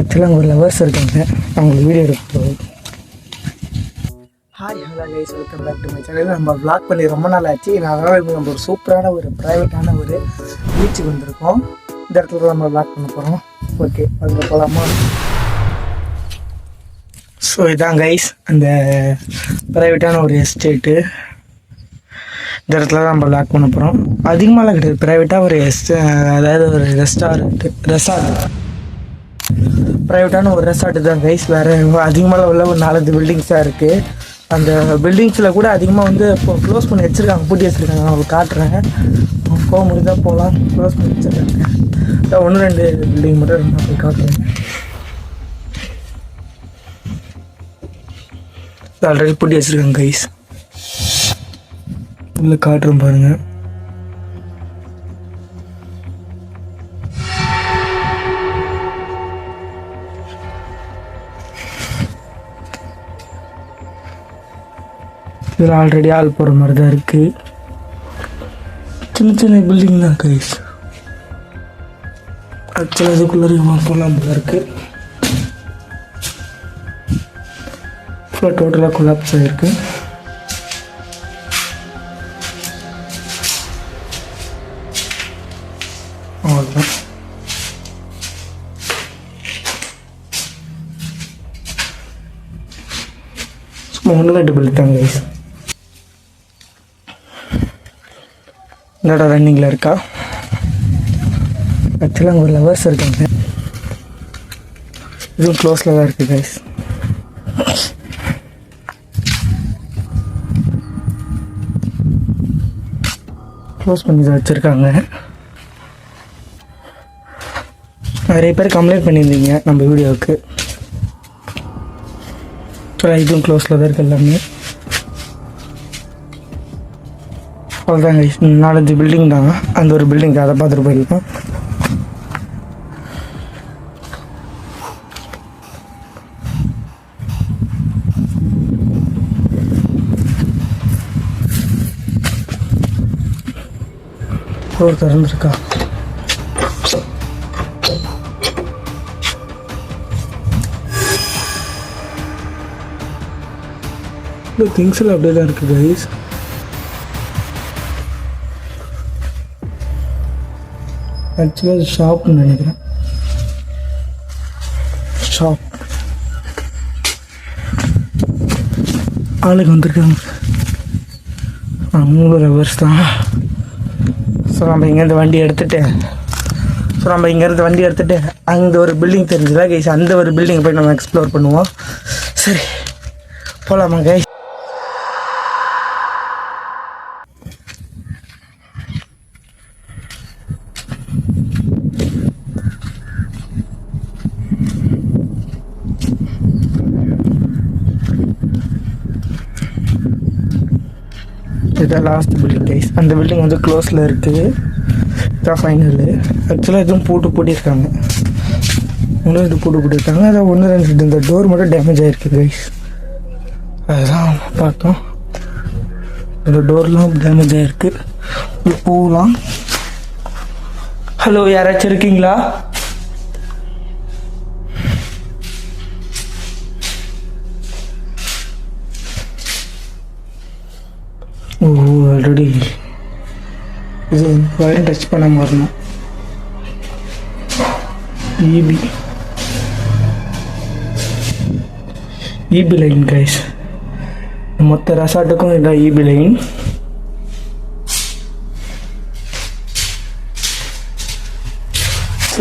ஆக்சுவலாக அங்கே ஒரு லவர்ஸ் இருக்காங்க. அவங்களுக்கு வீடியோ எடுக்க போகுது hi hello guys welcome back to my channel நம்ம வ்ளாக் பண்ணி ரொம்ப நாள் ஆச்சு. அதனால் இப்போ நம்ம ஒரு சூப்பரான ஒரு ப்ரைவேட்டான ஒரு பீச்சுக்கு வந்திருக்கோம். இந்த இடத்துல தான் நம்ம வ்ளாக் பண்ண போகிறோம் ஓகே அங்கே போகலாமா ஸோ இதான் கைஸ் அந்த ப்ரைவேட்டான ஒரு எஸ்டேட்டு இந்த இடத்துல தான் நம்ம லாக் பண்ண போகிறோம் அதிகமாகலாம் கிடையாது. ப்ரைவேட்டாக ஒரு எஸ்ட் அதாவது ஒரு ரெஸ்டாரண்ட் ரெசார்ட் ப்ரைவேட்டான ஒரு ரெசார்ட் தான் கைஸ் வேறு அதிகமாக உள்ள ஒரு நாலஞ்சு பில்டிங்ஸ் தான் இருக்குது அந்த பில்டிங்ஸில் கூட அதிகமாக வந்து இப்போ க்ளோஸ் பண்ணி வச்சுருக்காங்க பூட்டி வச்சுருக்காங்க. நான் உங்களுக்கு காட்டுறேன். போக முடிஞ்சால் போகலாம். க்ளோஸ் பண்ணி வச்சுருக்காங்க. ஒன்று ரெண்டு பில்டிங் மட்டும் நான் போய் காட்டுறேன். ஆல்ரெடி பூட்டி வச்சுருக்காங்க கைஸ் உள்ள காட்டுறோம் பாருங்கள் இதில் ஆல்ரெடி ஆள் போகிற மாதிரி தான் இருக்குது. சின்ன சின்ன பில்டிங் தான் கைஸ் ஆக்சுவலாக இதுக்குள்ளே போகலாம் போல இருக்குது ஃபுல்லாக டோட்டலாக கொலாப்ஸ் ஆகிருக்கு அவ்வளோதான் சும்மா ஒன்று ரெண்டு பில் தாங்க கைஸ் என்னடா ரன்னிங்கில் இருக்கா? ஆக்சுவலாக அங்கே ஒரு லவர்ஸ் இருக்காங்க. இதுவும் க்ளோஸில் தான் இருக்குது கைஸ் க்ளோஸ் பண்ணி தான் வச்சுருக்காங்க. நிறைய பேர் கம்ப்ளைண்ட் பண்ணியிருந்தீங்க நம்ம வீடியோவுக்கு இதுவும் க்ளோஸில் தான் இருக்குது எல்லாமே. அவ்வளோதாங்க நாலஞ்சு பில்டிங் தாங்க அந்த ஒரு பில்டிங் அதை பார்த்துட்டு போயிருக்கோம். டோர் திறந்துருக்கா இந்த திங்ஸ் எல்லாம் அப்படியே தான் இருக்குது கைஸ் ஆக்சுவலாக ஷாப்னு நினைக்கிறேன். ஷாப். ஆளுக்கு வந்திருக்காங்க. மூணு ரவர்ஸ் தான். ஸோ நம்ம இங்கேருந்து வண்டி எடுத்துகிட்டு ஸோ நம்ம இங்கேருந்து வண்டி எடுத்துகிட்டு அங்கே ஒரு பில்டிங் தெரிஞ்சுதா கைஸ் அந்த ஒரு பில்டிங் போய் நம்ம எக்ஸ்ப்ளோர் பண்ணுவோம். சரி போகலாமா கைஸ் இதுதான் லாஸ்ட் பில்டிங் கைஸ் அந்த பில்டிங் வந்து க்ளோஸில் இருக்குது இதான் ஃபைனலு ஆக்சுவலாக எதுவும் பூட்டு போட்டிருக்காங்க இன்னும் இது போட்டு போட்டிருக்காங்க அதான் ஒன்று ரெண்டு இந்த டோர் மட்டும் டேமேஜ் ஆகிருக்கு கைஸ் அதுதான் பார்த்தோம். இந்த டோர்லாம் டேமேஜ் ஆகிருக்கு உள்ள போகலாம் ஹலோ யாராச்சும் இருக்கீங்களா? ஆல்ரெடி இது வரையும் டச் பண்ணாமல் வரணும். இபி இபி லைன் கைஸ் மொத்த ரெசார்ட்டுக்கும் இதான் இபி லைன்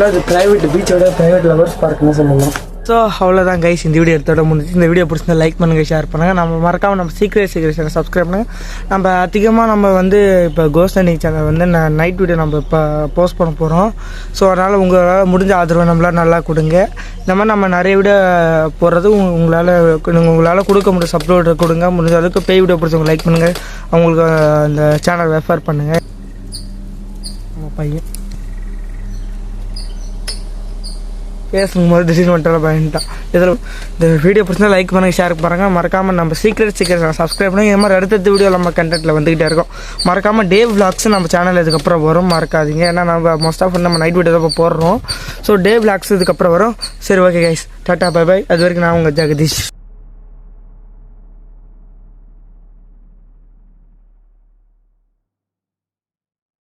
அது ப்ரைவேட் பீச்சோட ப்ரைவேட் லவர்ஸ் பார்க்குன்னு சொல்லலாம். ஸோ அவ்வளோதான் கைஸ் இந்த வீடியோ எடுத்தோட முடிஞ்சு இந்த வீடியோ பிடிச்சிருந்தா லைக் பண்ணுங்கள் ஷேர் பண்ணுங்கள் நம்ம மறக்காமல் நம்ம சீக்கிரம் சீக்கிரம் சேனல் சப்ஸ்கிரைப் பண்ணுங்கள் நம்ம அதிகமாக நம்ம வந்து இப்போ கோஸ்டனி சேனல் வந்து நான் நைட் வீடியோ நம்ம இப்போ போஸ்ட் பண்ண போகிறோம் ஸோ அதனால் உங்களால் முடிஞ்ச ஆதரவு நம்மளால் நல்லா கொடுங்க. இந்த மாதிரி நம்ம நிறைய வீடியோ போடுறது உங்களால் நீங்கள் உங்களால் கொடுக்க முடியும் சப்லோட் கொடுங்க. முடிஞ்ச அளவுக்கு பேய் வீடியோ பிடிச்சவங்க லைக் பண்ணுங்கள் அவங்களுக்கு அந்த சேனல் ரெஃபர் பண்ணுங்கள் நம்ம பையன். பேசணும் போது திடீர்னு வந்துட்டு பயன்ட்டான் இதில் இந்த வீடியோ பிடிச்சா லைக் பண்ணுங்கள் ஷேர் பண்ணுங்கள் மறக்காமல் நம்ம சீக்கிரம் சீக்கிரம் சப்ஸ்கிரைப் பண்ணுங்க. இது மாதிரி அடுத்தடுத்த வீடியோ நம்ம கண்டென்ட்டில் வந்துக்கிட்டே இருக்கோம். மறக்காமல் டே விளாக்ஸ் நம்ம சேனல் இதுக்கப்புறம் வரும் மறக்காதீங்க. ஏன்னா நம்ம மோஸ்ட் ஆஃப் நம்ம நைட் வீடியோ தான் போடுறோம். ஸோ டே விளாக்ஸ் இதுக்கப்புறம் வரும். சரி okay guys tata bye bye அது வரைக்கும் நான் உங்கள் ஜெகதீஷ்.